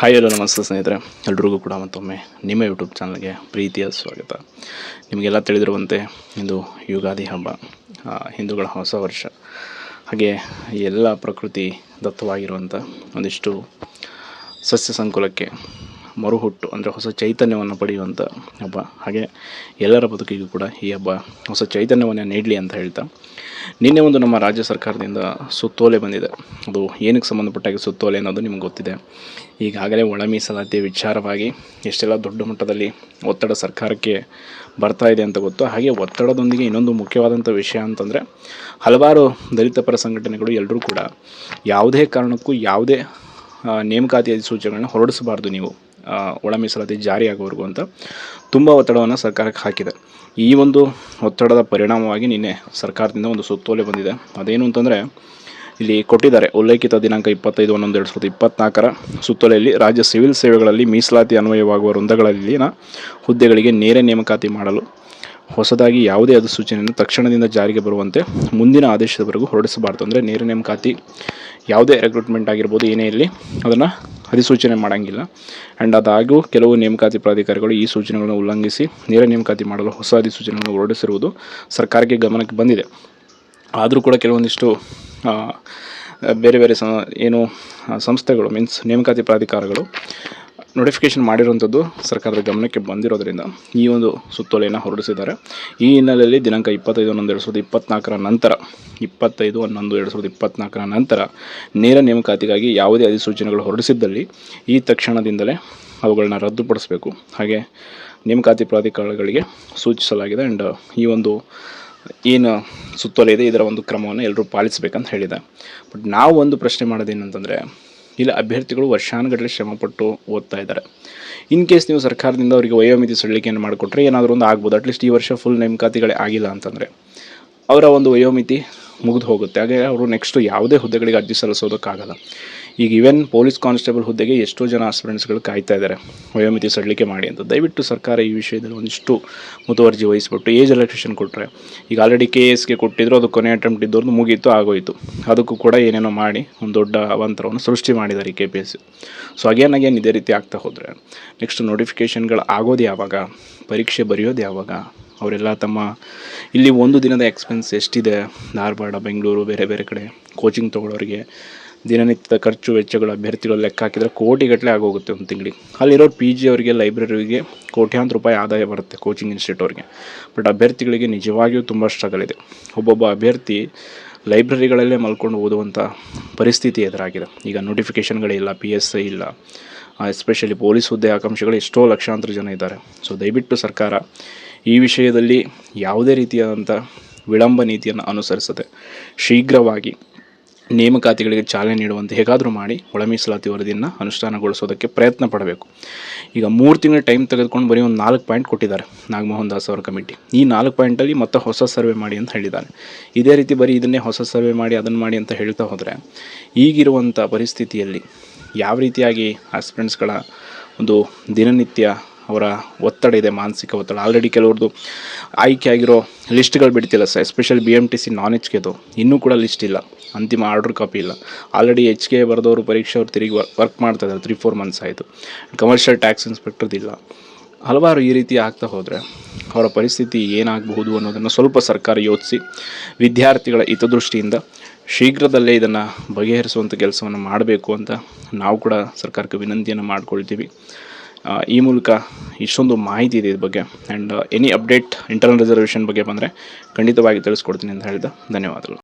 Hi ಎಲ್ಲ ನಮಸ್ತೆ ಸ್ನೇಹಿತರೆ. ಎಲ್ರಿಗೂ ಕೂಡ ಮತ್ತೊಮ್ಮೆ ನಿಮ್ಮ ಯೂಟ್ಯೂಬ್ ಚಾನಲ್ಗೆ ಪ್ರೀತಿಯ ಸ್ವಾಗತ. ನಿಮಗೆಲ್ಲ ತಿಳಿದಿರುವಂತೆ ಇಂದು ಯುಗಾದಿ ಹಬ್ಬ ಹಿಂದೂಗಳ ಹೊಸ ವರ್ಷ. ಹಾಗೆ ಎಲ್ಲ ಪ್ರಕೃತಿ ದತ್ತವಾಗಿರುವಂಥ ಒಂದಿಷ್ಟು ಸಸ್ಯ ಸಂಕುಲಕ್ಕೆ ಮರುಹುಟ್ಟು ಅಂದರೆ ಹೊಸ ಚೈತನ್ಯವನ್ನು ಪಡೆಯುವಂಥ ಹಬ್ಬ. ಹಾಗೆ ಎಲ್ಲರ ಬದುಕಿಗೂ ಕೂಡ ಈ ಹಬ್ಬ ಹೊಸ ಚೈತನ್ಯವನ್ನು ನೀಡಲಿ ಅಂತ ಹೇಳ್ತಾ. ನಿನ್ನೆ ಒಂದು ನಮ್ಮ ರಾಜ್ಯ ಸರ್ಕಾರದಿಂದ ಸುತ್ತೋಲೆ ಬಂದಿದೆ. ಅದು ಏನಕ್ಕೆ ಸಂಬಂಧಪಟ್ಟಾಗಿ ಸುತ್ತೋಲೆ ಅನ್ನೋದು ನಿಮ್ಗೆ ಗೊತ್ತಿದೆ. ಈಗಾಗಲೇ ಒಳ ಮೀಸಲಾತಿ ವಿಚಾರವಾಗಿ ಎಷ್ಟೆಲ್ಲ ದೊಡ್ಡ ಮಟ್ಟದಲ್ಲಿ ಒತ್ತಡ ಸರ್ಕಾರಕ್ಕೆ ಬರ್ತಾ ಇದೆ ಅಂತ ಗೊತ್ತು. ಹಾಗೆ ಒತ್ತಡದೊಂದಿಗೆ ಇನ್ನೊಂದು ಮುಖ್ಯವಾದಂಥ ವಿಷಯ ಅಂತಂದರೆ ಹಲವಾರು ದಲಿತ ಪರ ಸಂಘಟನೆಗಳು ಎಲ್ಲರೂ ಕೂಡ ಯಾವುದೇ ಕಾರಣಕ್ಕೂ ಯಾವುದೇ ನೇಮಕಾತಿ ಅಧಿಸೂಚನೆಗಳನ್ನ ಹೊರಡಿಸಬಾರ್ದು ನೀವು. ಒಳ ಮೀಸಲಾತಿ ಜಾರಿಯಾಗುವವರೆಗೂ ಅಂತ ತುಂಬ ಒತ್ತಡವನ್ನು ಸರ್ಕಾರಕ್ಕೆ ಹಾಕಿದೆ. ಈ ಒಂದು ಒತ್ತಡದ ಪರಿಣಾಮವಾಗಿ ನಿನ್ನೆ ಸರ್ಕಾರದಿಂದ ಒಂದು ಸುತ್ತೋಲೆ ಬಂದಿದೆ. ಅದೇನು ಅಂತಂದರೆ, ಇಲ್ಲಿ ಕೊಟ್ಟಿದ್ದಾರೆ, ಉಲ್ಲೇಖಿತ ದಿನಾಂಕ ಇಪ್ಪತ್ತೈದು ಹನ್ನೊಂದು ಎರಡು ಸಾವಿರದ ಇಪ್ಪತ್ನಾಲ್ಕರ ಸುತ್ತೋಲೆಯಲ್ಲಿ ರಾಜ್ಯ ಸಿವಿಲ್ ಸೇವೆಗಳಲ್ಲಿ ಮೀಸಲಾತಿ ಅನ್ವಯವಾಗುವ ವೃಂದಗಳಲ್ಲಿನ ಹುದ್ದೆಗಳಿಗೆ ನೇರ ನೇಮಕಾತಿ ಮಾಡಲು ಹೊಸದಾಗಿ ಯಾವುದೇ ಅಧಿಸೂಚನೆಯನ್ನು ತಕ್ಷಣದಿಂದ ಜಾರಿಗೆ ಬರುವಂತೆ ಮುಂದಿನ ಆದೇಶದವರೆಗೂ ಹೊರಡಿಸಬಾರ್ದು. ಅಂದರೆ ನೇರ ನೇಮಕಾತಿ ಯಾವುದೇ ರೆಕ್ರೂಟ್ಮೆಂಟ್ ಆಗಿರ್ಬೋದು ಏನೇ ಇರಲಿ, ಅದನ್ನು ಅಧಿಸೂಚನೆ ಮಾಡೋಂಗಿಲ್ಲ. ಆ್ಯಂಡ್ ಅದಾಗೂ ಕೆಲವು ನೇಮಕಾತಿ ಪ್ರಾಧಿಕಾರಿಗಳು ಈ ಸೂಚನೆಗಳನ್ನು ಉಲ್ಲಂಘಿಸಿ ನೇರ ನೇಮಕಾತಿ ಮಾಡಲು ಹೊಸ ಅಧಿಸೂಚನೆಗಳನ್ನು ಹೊರಡಿಸಿರುವುದು ಸರ್ಕಾರಕ್ಕೆ ಗಮನಕ್ಕೆ ಬಂದಿದೆ. ಆದರೂ ಕೂಡ ಕೆಲವೊಂದಿಷ್ಟು ಬೇರೆ ಬೇರೆ ಸ ಏನು ಸಂಸ್ಥೆಗಳು ಮೀನ್ಸ್ ನೇಮಕಾತಿ ಪ್ರಾಧಿಕಾರಗಳು ನೋಟಿಫಿಕೇಷನ್ ಮಾಡಿರುವಂಥದ್ದು ಸರ್ಕಾರದ ಗಮನಕ್ಕೆ ಬಂದಿರೋದ್ರಿಂದ ಈ ಒಂದು ಸುತ್ತೋಲೆಯನ್ನು ಹೊರಡಿಸಿದ್ದಾರೆ. ಈ ಹಿನ್ನೆಲೆಯಲ್ಲಿ ದಿನಾಂಕ ಇಪ್ಪತ್ತೈದು ಹನ್ನೊಂದು ಎರಡು ಸಾವಿರದ ಇಪ್ಪತ್ನಾಲ್ಕರ ನಂತರ, ಇಪ್ಪತ್ತೈದು ಹನ್ನೊಂದು ಎರಡು ಸಾವಿರದ ಇಪ್ಪತ್ತ್ನಾಲ್ಕರ ನಂತರ ನೇರ ನೇಮಕಾತಿಗಾಗಿ ಯಾವುದೇ ಅಧಿಸೂಚನೆಗಳು ಹೊರಡಿಸಿದ್ದಲ್ಲಿ ಈ ತಕ್ಷಣದಿಂದಲೇ ಅವುಗಳನ್ನ ರದ್ದುಪಡಿಸಬೇಕು. ಹಾಗೆ ನೇಮಕಾತಿ ಪ್ರಾಧಿಕಾರಗಳಿಗೆ ಸೂಚಿಸಲಾಗಿದೆ ಆ್ಯಂಡ್ ಈ ಒಂದು ಏನು ಸುತ್ತೋಲೆ ಇದೆ, ಇದರ ಒಂದು ಕ್ರಮವನ್ನು ಎಲ್ಲರೂ ಪಾಲಿಸಬೇಕಂತ ಹೇಳಿದೆ ಬಟ್ ನಾವು ಒಂದು ಪ್ರಶ್ನೆ ಮಾಡೋದೇನಂತಂದರೆ ಇಲ್ಲಿ, ಅಭ್ಯರ್ಥಿಗಳು ವರ್ಷಾನುಗಟ್ಟಲೆ ಶ್ರಮಪಟ್ಟು ಓದ್ತಾ ಇದ್ದಾರೆ. ಇನ್ ಕೇಸ್ ನೀವು ಸರ್ಕಾರದಿಂದ ಅವರಿಗೆ ವಯೋಮಿತಿ ಸಡಿಲಿಕೆಯನ್ನು ಮಾಡಿಕೊಟ್ರೆ ಏನಾದರೂ ಒಂದು ಆಗ್ಬೋದು. ಅಟ್ಲೀಸ್ಟ್ ಈ ವರ್ಷ ಫುಲ್ ನೇಮಕಾತಿಗಳೇ ಆಗಿಲ್ಲ ಅಂತಂದರೆ. ಅವರ ಒಂದು ವಯೋಮಿತಿ ಮುಗಿದು ಹೋಗುತ್ತೆ. ಹಾಗೆ ಅವರು ನೆಕ್ಸ್ಟು ಯಾವುದೇ ಹುದ್ದೆಗಳಿಗೆ ಅರ್ಜಿ ಸಲ್ಲಿಸೋದಕ್ಕಾಗಲ್ಲ. ಈಗ ಇವೆನ್ ಪೊಲೀಸ್ ಕಾನ್ಸ್ಟೇಬಲ್ ಹುದ್ದೆಗೆ ಎಷ್ಟೋ ಜನ ಆಸ್ಪಿರೆಂಟ್ಸ್ಗಳು ಕಾಯ್ತಾ ಇದ್ದಾರೆ. ವಯೋಮಿತಿ ಸಡಿಲಿಕೆ ಮಾಡಿ ಅಂತ. ದಯವಿಟ್ಟು ಸರ್ಕಾರ ಈ ವಿಷಯದಲ್ಲಿ ಒಂದಿಷ್ಟು ಮುತುವರ್ಜಿ ವಹಿಸ್ಬಿಟ್ಟು ಏಜ್ ರಿಲ್ಯಾಕ್ಸೇಷನ್ ಕೊಟ್ಟರೆ ಈಗ ಆಲ್ರೆಡಿ ಕೆ ಎಸ್ಗೆ ಕೊಟ್ಟಿದ್ರು, ಅದು ಕೊನೆ ಅಟೆಂಪ್ಟ್ ಇದ್ದವ್ರದ್ದು ಮುಗೀತು, ಆಗೋಯಿತು. ಅದಕ್ಕೂ ಕೂಡ ಏನೇನೋ ಮಾಡಿ ಒಂದು ದೊಡ್ಡ ಅವಾಂತರವನ್ನು ಸೃಷ್ಟಿ ಮಾಡಿದ್ದಾರೆ ಈ K P S so. Again again ಇದೇ ರೀತಿ ಆಗ್ತಾ ಹೋದರೆ ನೆಕ್ಸ್ಟ್ ನೋಟಿಫಿಕೇಷನ್ಗಳು ಆಗೋದು ಯಾವಾಗ? ಪರೀಕ್ಷೆ ಬರೆಯೋದು ಯಾವಾಗ? ಅವರೆಲ್ಲ ತಮ್ಮ ಇಲ್ಲಿ ಒಂದು ದಿನದ ಎಕ್ಸ್ಪೆನ್ಸ್ ಎಷ್ಟಿದೆ? ಧಾರವಾಡ, ಬೆಂಗಳೂರು, ಬೇರೆ ಬೇರೆ ಕಡೆ ಕೋಚಿಂಗ್ ತೊಗೊಳೋರಿಗೆ ದಿನನಿತ್ಯದ ಖರ್ಚು, ವೆಚ್ಚಗಳು, ಅಭ್ಯರ್ಥಿಗಳು ಲೆಕ್ಕ ಹಾಕಿದರೆ ಕೋಟಿಗಟ್ಟಲೆ ಆಗೋಗುತ್ತೆ ಒಂದು ತಿಂಗಳಿಗೆ. ಅಲ್ಲಿರೋ ಪಿ ಜಿ ಅವರಿಗೆ ಲೈಬ್ರರಿಗೆ ಕೋಟ್ಯಾಂತರ ರೂಪಾಯಿ ಆದಾಯ ಬರುತ್ತೆ ಕೋಚಿಂಗ್ ಇನ್ಸ್ಟಿಟ್ಯೂಟ್ ಅವ್ರಿಗೆ. ಬಟ್ ಅಭ್ಯರ್ಥಿಗಳಿಗೆ ನಿಜವಾಗಿಯೂ ತುಂಬ ಸ್ಟ್ರಗಲ್ ಇದೆ. ಒಬ್ಬೊಬ್ಬ ಅಭ್ಯರ್ಥಿ ಲೈಬ್ರರಿಗಳಲ್ಲೇ ಮಲ್ಕೊಂಡು ಓದುವಂಥ ಪರಿಸ್ಥಿತಿ ಎದುರಾಗಿದೆ. ಈಗ ನೋಟಿಫಿಕೇಷನ್ಗಳಿಲ್ಲ ಪಿ ಎಸ್ ಐ ಇಲ್ಲ ಎಸ್ಪೆಷಲಿ ಪೊಲೀಸ್ ಹುದ್ದೆ ಆಕಾಂಕ್ಷಿಗಳು ಎಷ್ಟೋ ಲಕ್ಷಾಂತರ ಜನ ಇದ್ದಾರೆ. ಸೊ ದಯವಿಟ್ಟು ಸರ್ಕಾರ ಈ ವಿಷಯದಲ್ಲಿ ಯಾವುದೇ ರೀತಿಯಾದಂಥ ವಿಳಂಬ ನೀತಿಯನ್ನು ಅನುಸರಿಸದೆ ಶೀಘ್ರವಾಗಿ ನೇಮಕಾತಿಗಳಿಗೆ ಚಾಲನೆ ನೀಡುವಂತೆ ಹೇಗಾದರೂ ಮಾಡಿ ಒಳ ಮೀಸಲಾತಿ ವರದಿಯನ್ನು ಅನುಷ್ಠಾನಗೊಳಿಸೋದಕ್ಕೆ ಪ್ರಯತ್ನ ಪಡಬೇಕು. ಈಗ ಮೂರು ತಿಂಗಳ ಟೈಮ್ ತೆಗೆದುಕೊಂಡು ಬರೀ ಒಂದು ನಾಲ್ಕು ಪಾಯಿಂಟ್ ಕೊಟ್ಟಿದ್ದಾರೆ ನಾಗಮೋಹನ್ ದಾಸ್ ಅವರ ಕಮಿಟಿ. ಈ ನಾಲ್ಕು ಪಾಯಿಂಟಲ್ಲಿ ಮತ್ತೆ ಹೊಸ ಸರ್ವೆ ಮಾಡಿ ಅಂತ ಹೇಳಿದ್ದಾರೆ. ಇದೇ ರೀತಿ ಬರೀ ಇದನ್ನೇ ಹೊಸ ಸರ್ವೆ ಮಾಡಿ, ಅದನ್ನು ಮಾಡಿ ಅಂತ ಹೇಳ್ತಾ ಹೋದರೆ ಈಗಿರುವಂಥ ಪರಿಸ್ಥಿತಿಯಲ್ಲಿ ಯಾವ ರೀತಿಯಾಗಿ ಆಸ್ಪಿರೆಂಟ್ಸ್ಗಳ ಒಂದು ದಿನನಿತ್ಯ ಅವರ ಒತ್ತಡ ಇದೆ, ಮಾನಸಿಕ ಒತ್ತಡ. ಆಲ್ರೆಡಿ ಕೆಲವ್ರದ್ದು ಆಯ್ಕೆ ಆಗಿರೋ ಲಿಸ್ಟ್ಗಳು ಬಿಡ್ತಿಲ್ಲ sir. Especially B M T C non H ಕೆದು ಇನ್ನೂ ಕೂಡ ಲಿಸ್ಟ್ ಇಲ್ಲ. ಅಂತಿಮ ಆರ್ಡರ್ ಕಾಪಿ ಇಲ್ಲ. ಆಲ್ರೆಡಿ ಎಚ್ ಕೆ ಬರೆದವರು ಪರೀಕ್ಷೆ ಅವ್ರು ತಿರುಗಿ ವರ್ಕ್ ಮಾಡ್ತಾ ಇದ್ದಾರೆ. ತ್ರೀ ಫೋರ್ ಮಂತ್ಸ್ ಆಯಿತು. ಕಮರ್ಷಿಯಲ್ ಟ್ಯಾಕ್ಸ್ ಇನ್ಸ್ಪೆಕ್ಟರ್ದಿಲ್ಲ ಹಲವಾರು ಈ ರೀತಿ ಆಗ್ತಾ ಹೋದರೆ ಅವರ ಪರಿಸ್ಥಿತಿ ಏನಾಗಬಹುದು ಅನ್ನೋದನ್ನು ಸ್ವಲ್ಪ ಸರ್ಕಾರ ಯೋಚಿಸಿ ವಿದ್ಯಾರ್ಥಿಗಳ ಹಿತದೃಷ್ಟಿಯಿಂದ ಶೀಘ್ರದಲ್ಲೇ ಇದನ್ನು ಬಗೆಹರಿಸುವಂಥ ಕೆಲಸವನ್ನು ಮಾಡಬೇಕು ಅಂತ ನಾವು ಕೂಡ ಸರ್ಕಾರಕ್ಕೆ ವಿನಂತಿಯನ್ನು ಮಾಡ್ಕೊಳ್ತೀವಿ. ಈ ಮೂಲಕ ಇಷ್ಟೊಂದು ಮಾಹಿತಿ ಇದೆ ಇದ್ರ ಬಗ್ಗೆ. And any update internal reservation ಬಗ್ಗೆ ಬಂದರೆ ಖಂಡಿತವಾಗಿ ತಿಳಿಸ್ಕೊಡ್ತೀನಿ ಅಂತ ಹೇಳಿದ. ಧನ್ಯವಾದಗಳು.